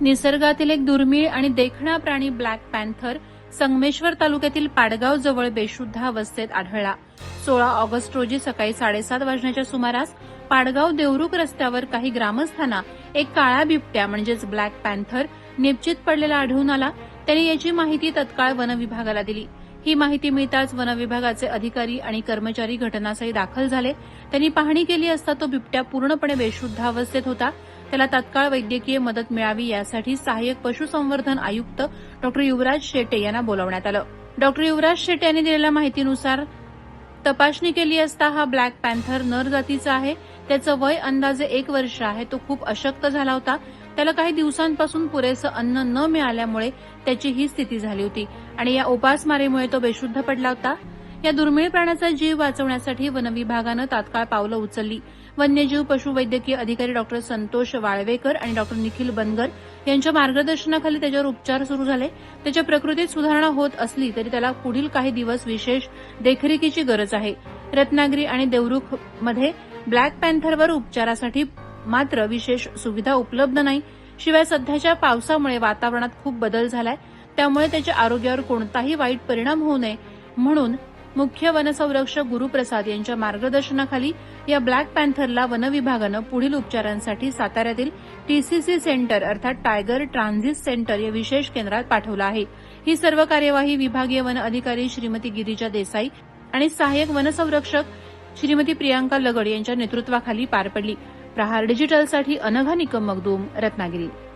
निसर्गातील एक दुर्मिळ आणि देखणा प्राणी ब्लॅक पॅन्थर संगमेश्वर तालुक्यातील पाडगाव जवळ बेशुद्ध अवस्थेत आढळला. सोळा ऑगस्ट रोजी सकाळी साडेसात वाजण्याच्या सुमारास पाडगाव देवरुख रस्त्यावर काही ग्रामस्थांना एक काळा बिबट्या म्हणजेच ब्लॅक पॅन्थर निश्चित पडलेला आढळून आला. त्यांनी याची माहिती तत्काळ वनविभागाला दिली. ही माहिती मिळताच वनविभागाचे अधिकारी आणि कर्मचारी घटनास्थळी दाखल झाले. त्यांनी पाहणी केली असता तो बिबट्या पूर्णपणे बेशुद्ध अवस्थेत होता. त्याला तत्काळ वैद्यकीय मदत मिळावी यासाठी सहाय्यक पशुसंवर्धन आयुक्त डॉक्टर युवराज शेटे यांना बोलावण्यात आलं. डॉक्टर युवराज शेटे यांनी दिलेल्या माहितीनुसार तपासणी केली असता हा ब्लॅक पॅन्थर नर जातीचा आहे. त्याचं वय अंदाजे एक वर्ष आहे. तो खूप अशक्त झाला होता. त्याला काही दिवसांपासून पुरेसं अन्न न मिळाल्यामुळे त्याची ही स्थिती झाली होती. आणि या उपासमारीमुळे तो बेशुद्ध पडला होता. या दुर्मिळ प्राण्याचा जीव वाचवण्यासाठी वनविभागानं तात्काळ पावलं उचलली. वन्यजीव पशुवैद्यकीय अधिकारी डॉक्टर संतोष वाळवेकर आणि डॉक्टर निखिल बनगर यांच्या मार्गदर्शनाखाली त्याच्यावर उपचार सुरू झाले. त्याच्या प्रकृतीत सुधारणा होत असली तरी त्याला पुढील काही दिवस विशेष देखरेखीची गरज आहे. रत्नागिरी आणि देवरुखमध्ये ब्लॅक पॅन्थरवर उपचारासाठी मात्र विशेष सुविधा उपलब्ध नाही. शिवाय सध्याच्या पावसामुळे वातावरणात खूप बदल झालाय. त्यामुळे त्याच्या आरोग्यावर कोणताही वाईट परिणाम होऊ नये म्हणून मुख्य वनसंरक्षक गुरुप्रसाद यांच्या मार्गदर्शनाखाली या ब्लॅक पॅन्थरला वनविभागानं पुढील उपचारांसाठी साताऱ्यातील टीसीसी सेंटर अर्थात टायगर ट्रान्झिट सेंटर या विशेष केंद्रात पाठवलं आहे. ही सर्व कार्यवाही विभागीय वन अधिकारी श्रीमती गिरिजा देसाई आणि सहाय्यक वनसंरक्षक श्रीमती प्रियांका लगड यांच्या नेतृत्वाखाली पार पडली. प्रहार डिजिटलसाठी अनघा निकम मगदूम रत्नागिरी.